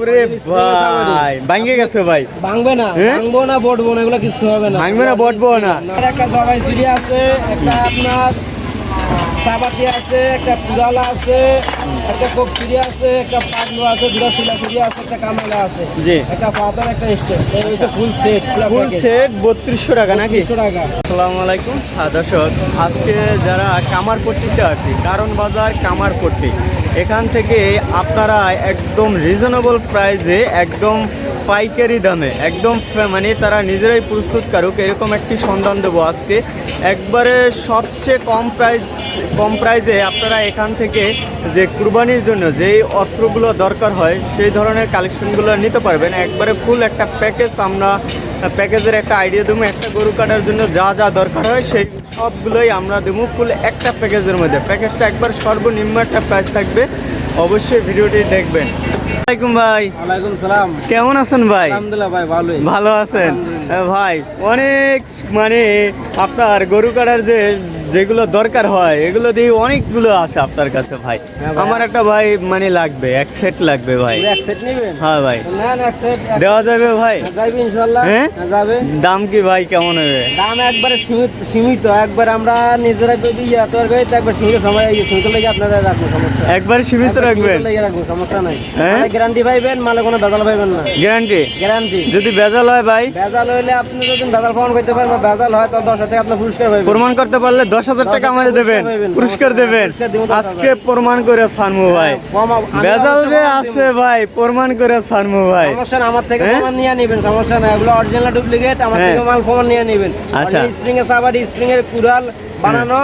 ওরে ভাই ভাঙ্গে গেছে ভাই। ভাঙবে না হ্যাঁ? ভাঙবো না বটবো না এগুলো কিছু হবে না। ভাঙবে না বটবো না। একটা আছে একটা আপনার আছে একটা পুরালা আছে একটা আছে একটা পাগলু আছে দুটা শিলা আছে একটা কামালা আছে। জি। একটা পাথর একটা স্টেপ। এই হচ্ছে ফুল সেট ফুল সেট বত্রিশশো টাকা নাকি? টাকা। আসসালামু আলাইকুম দর্শক আজকে যারা কামারপট্টিতে আছি কারণ বাজার কামারপট্টি। এখান থেকে আপনারা একদম রিজনেবল প্রাইসে একদম পাইকারি দামে, একদম মানে তারা নিজেরাই প্রস্তুতকারক এরকম একটি সন্ধান দেবো আজকে। একবারে সবচেয়ে কম প্রাইস কম প্রাইসে আপনারা এখান থেকে যে কুরবানির জন্য যেই অস্ত্রগুলো দরকার হয়, সেই ধরনের কালেকশনগুলো নিতে পারবেন। একবারে ফুল একটা প্যাকেজ আমরা প্যাকেজের একটা আইডিয়া দেবো একটা গরু কাটার জন্য যা যা দরকার হয় সেই সবগুলোই আমরা দেবো ফুল একটা প্যাকেজের মধ্যে। প্যাকেজটা একবার সর্বনিম্ন একটা প্রাইস থাকবে অবশ্যই ভিডিওটি দেখবেন। আসসালামাইকুম ভাই। ওয়ালাইকুম সালাম। কেমন আছেন ভাই? আলহামদুলিল্লাহ ভাই ভালোই। ভালো আছেন? ভাই অনেক মানে আপনার গরু কাটার যে যেগুলো দরকার হয় এগুলো দিয়ে অনেকগুলো আছে আপনার কাছে ভাই। হ্যাঁ আমার একটা ভাই মানে লাগবে এক সেট লাগবে ভাই। এক সেট নেবেন? হ্যাঁ ভাই। নেন এক সেট দেওয়া যাবে ভাই? হ্যাঁ? যাবে। দাম কি ভাই কেমন হবে? দাম একবারে সীমিত সীমিত। একবার আমরা নিজেরা যদি তোর গাড়ি একবার সীমিত সময় এই সীমিত লেগে আপনারা রাখব সমস্যা একবার সীমিত রাখবেন? রাখব সমস্যা নাই? গ্যারান্টি পাইবেন মালে কোনো বেজাল পাইবেন না। গ্যারান্টি গ্যারান্টি যদি বেজাল হয় ভাই? বেজাল হইলে আপনি যদি বেজাল প্রমাণ করতে পারেন বা বেজাল হয় তাহলে দশ হাজার টাকা আপনার পুরস্কার প্রমাণ করতে পারলে দশ হাজার টাকা আমাদের দেবেন পুরস্কার দেবেন দশ। আজকে প্রমাণ করে সানমু ভাই কম বেজাল যে আছে ভাই প্রমাণ করে সানমু ভাই আমার থেকে হ্যাঁ? প্রমাণ নিয়ে নেবেন সমস্যা নাই এগুলো অরিজিনাল ডুপ্লিকেট আমার হ্যাঁ। থেকে মাল প্রমাণ নিয়ে নেবেন আচ্ছা। স্প্রিং এর সাবারি স্প্রিং এর কুড়াল বানানো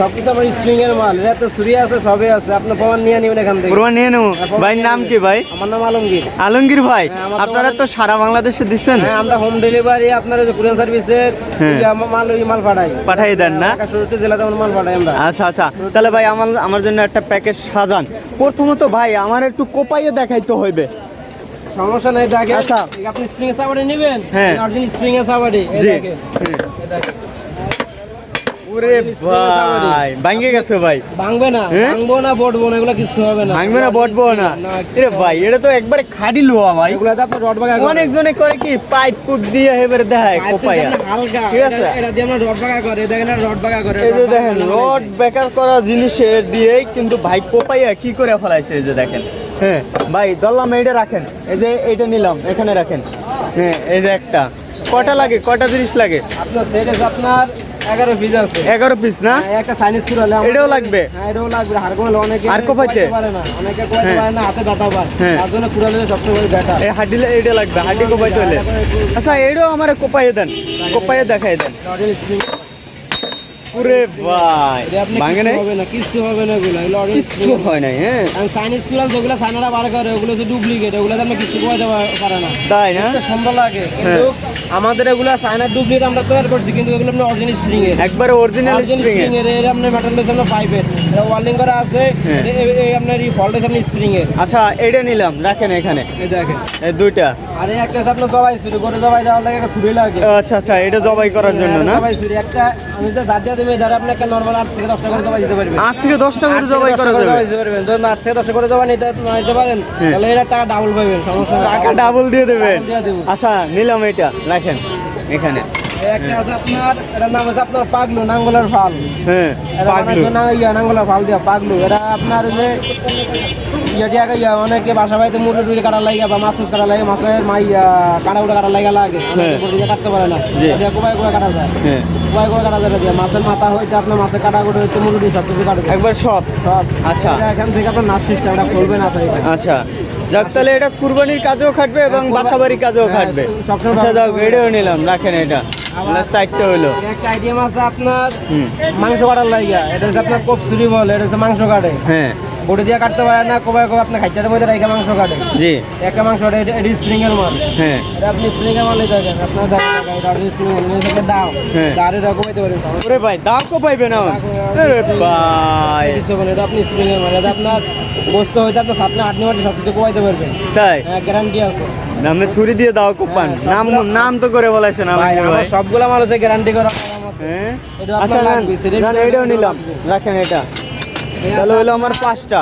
সবকিছু আমার স্প্রিং এর মাল। এটাতে ছুরি আছে সবই আছে। আপনি প্রমাণ নিয়ে নেবেন এখান থেকে। প্রমাণ নিয়ে নেব। হ্যাঁ, ভাই নাম কি ভাই? আমার নাম আলমগীর। আলমগীর ভাই। হ্যাঁ, আপনারা তো সারা বাংলাদেশে দিচ্ছেন হ্যাঁ আমরা হোম ডেলিভারি আপনার যে কুরিয়ান সার্ভিসের হ্যাঁ। মাল ওই মাল পাঠাই। পাঠাই দেন না? ষোলোটি জেলাতে আমার মাল পাঠাই আমরা। আচ্ছা আচ্ছা। তাহলে ভাই আমার আমার জন্য একটা প্যাকেজ সাজান। প্রথমত ভাই আমার একটু কোপাইয়ে দেখাইতে হইবে। সমস্যা নেই দেখেন। আচ্ছা। আপনি স্প্রিং এর সাবারি নেবেন? হ্যাঁ। অরিজিনাল স্প্রিং এর সাবারি এই দেখেন। ওরে ভাই ভাঙ্গে গেছে ভাই। ভাঙবে না হ্যাঁ? ভাঙবো না বটবো না এগুলো কিছু হবে না। ভাঙবে না বটবো না। ভাই এটা তো একবারে খাড়ি লোয়া ভাই। রড বাগা অনেক জনে করে কি পাইপ কুপ দিয়ে এবারে দেখায় কোপাইয়া। হালকা ঠিক আছে? এটা- এটা দিয়ে আমরা রড বাগা করে দেখেন এটা রড বাগা করে এই যে দেখেন রড বেকার করা জিনিসের দিয়েই কিন্তু ভাই কোপাইয়া কি করে ফেলাইছে এই যে দেখেন। হ্যাঁ ভাই ধরলাম এইটা রাখেন। এই যে এইটা নিলাম এখানে রাখেন। হ্যাঁ এই যে একটা। কটা লাগে? কটা জিনিস লাগে? আপনার সেট আপনার এগারো পিস আছে। এগারো পিস না? হ্যাঁ, একটা চাইনিজ করে হলে এটাও লাগবে? হ্যাঁ এটাও লাগবে। আর কোন অনেকে আর কো পাইতে পারে না। অনেকে হ্যাঁ। পারে না হাতে ব্যথা পায়। হ্যাঁ। তার জন্য সবচেয়ে বড় ব্যথা এই হাডিলে এটা লাগবে হাড্ডি কোপাই হলে। আচ্ছা এইটাও আমার কোপাইয়ে দেন। কোপাইয়ে দেখাই দেন। পুরে ভাই। ভাঙে নাই? হবে না কিছু হবে না এগুলো এগুলো কিছু হয় নাই হ্যাঁ? আমি চাইনিজ কুড়াল যেগুলো চাইনারা বার করে ওগুলো ডুপ্লিকেট ওগুলো আমরা কিছু দেওয়া পারে না। তাই না? সুন্দর লাগে। কিন্তু আমাদের এগুলো সাইনার ডুপ্লিকেট আমরা তৈরি করছি কিন্তু এগুলো আপনি অরিজিনাল স্প্রিং এর। একবার অরিজিনাল স্প্রিং এর। এর আপনার মেটাল আপনার পাইপের এটা করা আছে। হ্যাঁ। এই আপনার এই ফল্ট আপনি স্প্রিং এর। আচ্ছা এইটা নিলাম রাখেন এখানে। এই দেখেন। এই দুইটা। আর এই একটা আপনার জবাই ছুরি করে জবাই দেওয়ার লাগে একটা ছুরি লাগে। আচ্ছা আচ্ছা এটা জবাই করার জন্য না? জবাই ছুরি একটা আমি যে দাঁড়িয়ে দেবে যারা আপনি একটা নর্মাল আট থেকে দশটা করে জবাই দিতে পারবেন। আট থেকে দশটা করে জবাই করা যাবে। জবাই দিতে পারবেন। ধরুন আট থেকে দশটা করে জবাই নিতে নিতে পারেন হ্যাঁ। তাহলে এটা টাকা ডাবল পাবেন সমস্যা টাকা ডাবল দিয়ে দেবেন। দিয়ে। আচ্ছা নিলাম এটা রাখেন এখানে। একটা আছে আপনার এটার নাম আছে আপনার পাগলু নাঙ্গলের ফাল। হ্যাঁ পাগলু। না ইয়া নাঙ্গলের ফাল দিয়া পাগলু। এটা আপনার যে ইয়া দিয়া ইয়া অনেকে বাসা বাড়িতে মুরগি টুরি কাটা লাগে বা মাছ মাছ কাটা লাগে মাছের মাই কাটা কাটা লাগে। কাটতে পারে না। এটা কোবাই কোবাই কাটা যায়। হ্যাঁ। কোবাই কোবাই কাটা যায় এটা মাছের মাথা হইতে আপনার মাছের কাটা মুরগি সব কিছু কাটবে। একবার সব? সব। আচ্ছা। এখান থেকে আপনার নাচ আচ্ছা। যাক তাহলে এটা কুরবানির কাজেও খাটবে এবং বাসাবাড়ির কাজেও হ্যাঁ, খাটবে। সবসময় আচ্ছা এটাও নিলাম রাখেন এটা। একটা আইটেম আছে আপনার মাংস কাটার লাইগা। এটা হচ্ছে আপনার কপসুরি বলে এটা হচ্ছে মাংস কাটে। হ্যাঁ। বড়ি দিয়ে কাটতে পারে না কবে কবে খাইচারের মধ্যে রেখে মাংস কাটে। জি। একটা মাংস এটা স্প্রিং এর মাল। হ্যাঁ। এটা আপনি স্প্রিং এর মালই দেখেন আপনার এটা স্প্রিং মাল থেকে দাও হ্যাঁ। দাঁড়ে রাখো পাইতে পারেন ওরে ভাই দাম কো পাইবে না আরে ভাই। এটা আপনি স্প্রিং এর মাল এটা আপনার বসতে হইতে আপনার সাত না আট মিনিট সব কিছু কোয়াইতে পারবেন। তাই? হ্যাঁ গ্যারান্টি আছে। নামে ছুরি দিয়ে দাও কোপান। হ্যাঁ, নাম সবগুলো- নাম তো করে বলাইছেন ভাই আমার সবগুলো মাল হচ্ছে গ্যারান্টি করা। হ্যাঁ? আচ্ছা এইটাও নিলাম। রাখেন এটা। তাহলে হলো আমার পাঁচটা।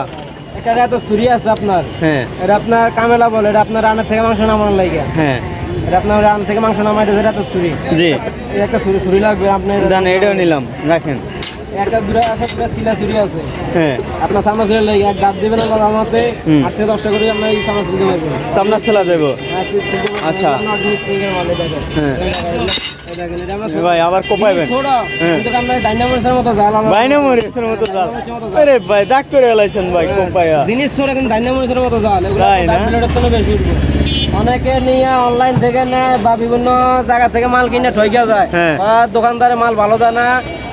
এটা এত ছুরি আছে আপনার? হ্যাঁ। এটা আপনার কামেলা বলে এটা আপনার রান্নার থেকে মাংস নামানোর লাগে হ্যাঁ। এটা আপনার রান থেকে মাংস নামাইতে এটা এত ছুরি। জি। এটা একটা ছুরি ছুরি লাগবে আপনি এটা এটাও নিলাম রাখেন। একটা সিলা আছে। হ্যাঁ। আপনার সামনে ছুরি লাগে এক দাঁত দেবেন আল্লাহর রহমতে আট থেকে দশটা করে আপনার এই সামনে ছুরি পারবেন সামনা ছেলা দেবো আচ্ছা। হ্যাঁ। ভাই আবার কোপাইবেন হ্যাঁ। মতো জাল আরে ভাই দাগ করে এলাইছেন ভাই কোপাইয়া জিনিস কিন্তু মতো জাল। তাই না? বেশি অনেকে নিয়ে অনলাইন থেকে নেয় বা বিভিন্ন জায়গা থেকে মাল কিনে ঠইকা যায়। হ্যাঁ। দোকানদারে মাল ভালো দেয় না।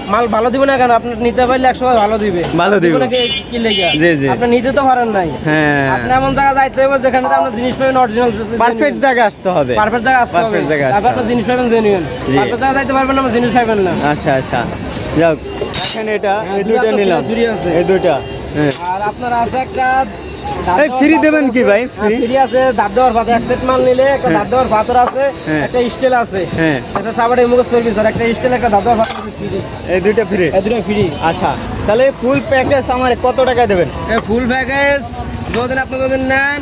মাল ভালো দিবে না কেন? আপনি নিতে পারলে একশো ভালো দিবে। ভালো দিবে। দিবে কি- কি লেগে? জি, জি। আপনি নিতে তো পারেন নাই। হ্যাঁ। আপনি এমন জায়গা যাইতে হবে যেখানে আপনার জিনিস পাবেন অরিজিনাল পারফেক্ট জায়গা আসতে হবে। পারফেক্ট জায়গা আসতে হবে। আসতে তারপর আপনার জিনিস পাবেন জেনুইন পারফেক্ট জায়গা যাইতে পারবেন না জিনিস পাবেন না। আচ্ছা আচ্ছা। যাক এখানে এটা হ্যাঁ, এই দুটো নিলাম। এই দুইটা। হ্যাঁ। আর আপনার আছে একটা এই ফ্রি দেবেন কি ভাই? ফ্রি ফ্রি আছে দাঁত দেওয়ার পাথর এক সেট মাল নিলে একটা দাঁত দেওয়ার আছে হ্যাঁ। একটা স্টিল আছে। হ্যাঁ। একটা সাবাড়ি মুখ সার্ভিস আর একটা স্টিল একটা দাঁত দেওয়ার পাথর ফ্রি এই দুইটা ফ্রি এই দুটো ফ্রি আচ্ছা তাহলে ফুল প্যাকেজ আমার কত টাকা দেবেন? ফুল প্যাকেজ যদিন আপনি যদি নেন।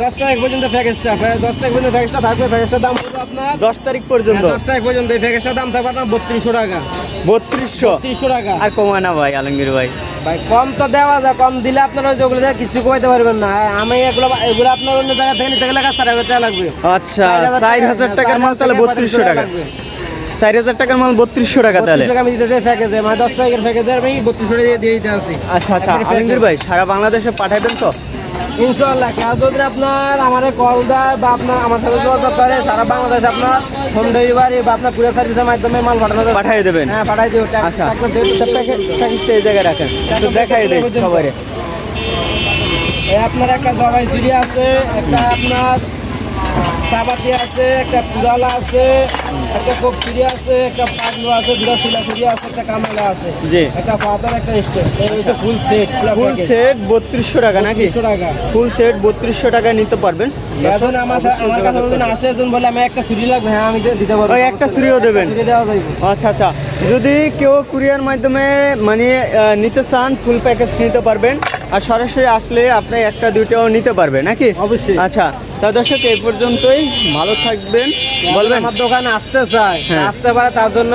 দশ তারিখ পর্যন্ত প্যাকেজটা দশ তারিখ পর্যন্ত প্যাকেজটা থাকবে প্যাকেজটার দাম পড়বে আপনার দশ তারিখ পর্যন্ত? হ্যাঁ, দশ তারিখ পর্যন্ত এই প্যাকেজটার দাম থাকবে আপনার বত্রিশশো টাকা। বত্রিশশো? তিরিশশো টাকা। আর কমায় না ভাই আলমগীর ভাই। ভাই কম তো দেওয়া যায় কম দিলে আপনারা ওই যে ওগুলো দিয়ে কিছু কমাইতে পারবেন না। আমি এগুলো এগুলো আপনার অন্য জায়গা থেকে নিতে গেলে চার হাজার টাকা লাগবে। আচ্ছা চার হাজার টাকার মাল তাহলে বত্রিশশো টাকা চার হাজার টাকার মাল বত্রিশশো টাকা তাহলে। আমি দিতে প্যাকেজে মানে দশ টাকার প্যাকেজে আমি বত্রিশশো টাকা দিয়ে দিতে আচ্ছা আচ্ছা আলমগীর ভাই সারা বাংলাদেশে পাঠাবেন তো? ইনশাল্লাহ কেউ যদি আপনার আমার কল দেয় বা আপনার আমার সাথে যোগাযোগ করে সারা বাংলাদেশে আপনার হোম ডেলিভারি বা আপনার কুরিয়ার সার্ভিসের মাধ্যমে মাল পাঠানো যাবে। পাঠিয়ে দেবেন? হ্যাঁ পাঠিয়ে দেবো। আচ্ছা। প্যাকেজটা এই জায়গায় রাখেন। দেখাই দেয় সবাই আপনার একটা জবাই সিঁড়ি আছে একটা আপনার চাপাতি আছে একটা পুরালা আছে একটা কোপ আছে একটা পাগলু আছে দুটা শিলা আছে একটা কামেলা আছে। জি। একটা পাথর একটা স্টেপ হচ্ছে ফুল সেট ফুল সেট বত্রিশশো টাকা নাকি? টাকা। ফুল সেট বত্রিশশো টাকায় নিতে পারবেন। এখন আমার আমার কাছে যদি আসে একজন বলে আমি একটা সিঁড়ি লাগবে হ্যাঁ আমি দিতে পারব। ওই একটা ছুরিও দেবেন? আচ্ছা আচ্ছা। যদি কেউ কুরিয়ার মাধ্যমে মানে নিতে চান ফুল প্যাকেজ নিতে পারবেন আর সরাসরি আসলে আপনি একটা দুইটাও নিতে পারবেন নাকি? অবশ্যই। আচ্ছা তা দর্শক এই পর্যন্তই ভালো থাকবেন বলবেন আমার দোকানে আসতে চায় হ্যাঁ। আসতে পারে তার জন্য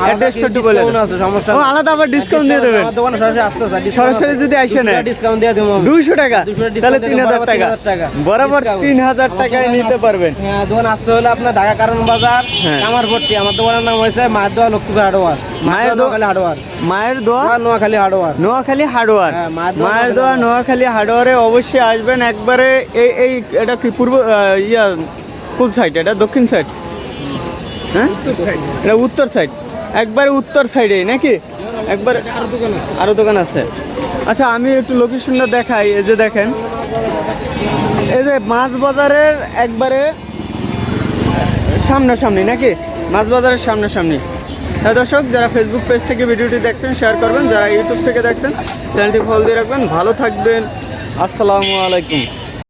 অ্যাড্রেসটা বলে। সমস্যা আলাদা আবার ডিসকাউন্ট দিয়ে দেবেন আমার দোকানে সরাসরি আসতে চায় সরাসরি যদি আইসে নেয় ডিসকাউন্ট দিয়ে দেবো আমি। দুইশো টাকা তাহলে তিন হাজার টাকা 3000 টাকা। বরাবর Discount। তিন হাজার আমার টাকায় নিতে পারবেন হ্যাঁ দোকান আসতে হলে আপনার ঢাকা কারণ বাজার হ্যাঁ। আমার ভর্তি আমার দোকানের নাম হয়েছে মায়ের দোয়া লক্ষ্মীপুর হাটওয়ার মায়ের দোয়া- দোয়া হাটওয়ার মায়ের দোয়া? নোয়াখালী হাটওয়ার নোয়াখালী হার্ডওয়ার হ্যাঁ, মায়ের দোয়া নোয়াখালী হার্ডওয়ারে অবশ্যই আসবেন একবারে এই এই এটা কি পূর্ব ইয়া কোন সাইড এটা দক্ষিণ সাইড হ্যাঁ? এটা উত্তর সাইড একবারে উত্তর সাইডে নাকি? একবার আর দোকান আরও দোকান আছে। আচ্ছা আমি একটু লোকেশনটা দেখাই এই যে দেখেন। এই যে মাছ বাজারের একবারে সামনাসামনি নাকি? মাছ বাজারের সামনাসামনি। হ্যাঁ দর্শক, যারা ফেসবুক পেজ থেকে ভিডিওটি দেখছেন শেয়ার করবেন। যারা ইউটিউব থেকে দেখছেন চ্যানেলটি ফলো দিয়ে রাখবেন। ভালো থাকবেন। আসসালামু আলাইকুম।